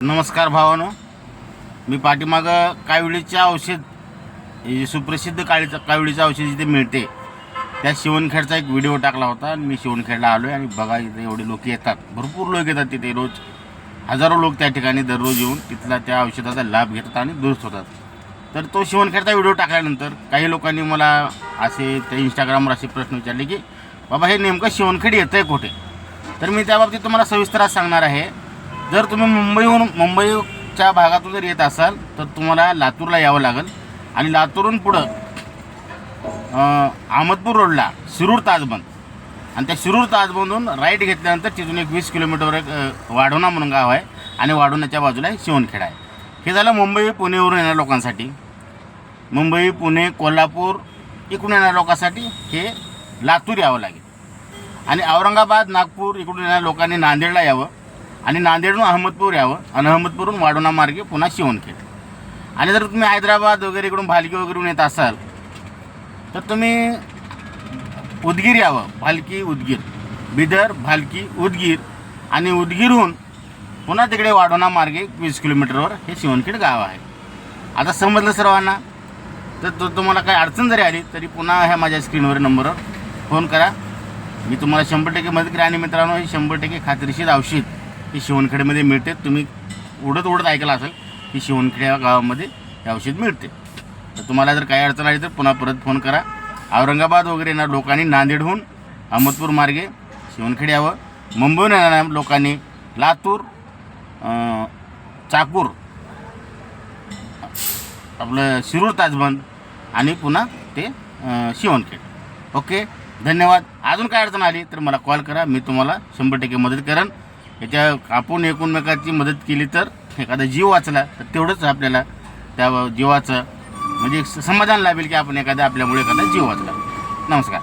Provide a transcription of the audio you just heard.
नमस्कार भावानो. मी पाठीमागं काविळीचे औषध सुप्रसिद्ध काळीचं काविडीचं औषध जिथे मिळते त्या शिवणखेडचा एक व्हिडिओ टाकला होता आणि मी शिवणखेडला आलो आहे आणि बघा इथे एवढे लोक येतात. भरपूर लोक येतात तिथे रोज हजारो लोक त्या ठिकाणी दररोज येऊन तिथला त्या औषधाचा लाभ घेतात आणि दुरुस्त होतात. तर तो शिवणखेडचा व्हिडिओ टाकल्यानंतर काही लोकांनी मला असे त्या इंस्टाग्रामवर असे प्रश्न विचारले की बाबा हे नेमकं शिवणखेड येतं आहे कुठे? तर मी त्याबाबतीत तुम्हाला सविस्तर सांगणार आहे. जर तुम्ही मुंबईहून मुंबईच्या भागातून जर येत असाल तर तुम्हाला लातूरला यावं लागेल. आणि लातूरहून पुढं अहमदपूर रोडला शिरूर ताजबंद आणि त्या शिरूर ताजबंदून राईट घेतल्यानंतर तिथून एक वीस किलोमीटरवर एक वाढवणा म्हणून गाव आहे. आणि वाढोण्याच्या बाजूला एक शिवणखेड आहे. हे झालं मुंबई पुणेवरून येणाऱ्या लोकांसाठी. मुंबई पुणे कोल्हापूर इकडून येणाऱ्या लोकांसाठी हे लातूर यावं लागेल. आणि औरंगाबाद नागपूर इकडून येणाऱ्या लोकांनी नांदेडला यावं. आणि नांदेडहून अहमदपूर यावं आणि अहमदपूरहून वाढोणा मार्गे पुन्हा शिवणखेड. आणि जर तुम्ही हैदराबाद वगैरे इकडून भालकी वगैरे येत असाल तर तुम्ही उदगीर यावं भालकी उदगीर. बिदर भालकी उदगीर आणि उदगीरहून पुन्हा तिकडे वाढवणा मार्गे वीस किलोमीटरवर हे शिवणखेड गाव आहे. आता समजलं सर्वांना? तर तो तुम्हाला काही अडचण जरी आली तरी पुन्हा ह्या माझ्या स्क्रीनवर नंबरवर फोन करा. मी तुम्हाला शंभर टक्के मदत करेन. आणि मित्रांनो हे शंभर टक्के खात्रीशीर औषध ही शिवणखेडमध्ये मिळते. तुम्ही उडत उडत ऐकलं असेल की शिवणखेड्या गावामध्ये हे औषध मिळते. तर तुम्हाला जर काही अडचण आली तर पुन्हा परत फोन करा. औरंगाबाद वगैरे येणाऱ्या लोकांनी नांदेडहून अहमदपूर मार्गे शिवणखेड यावं. मुंबईहून येणाऱ्या लोकांनी लातूर चाकूर आपलं शिरूर ताजबंद आणि पुन्हा ते शिवणखेड. ओके? धन्यवाद. अजून काय अडचण आली तर मला कॉल करा. मी तुम्हाला शंभर टक्के मदत करेन. याच्या आपण एकूणमेकाची मदत केली तर एखादा जीव वाचला तर तेवढंच आपल्याला त्या जीवाचं म्हणजे एक समाधान लाभेल की आपण एखादा आपल्यामुळे एखादा जीव वाचला. नमस्कार.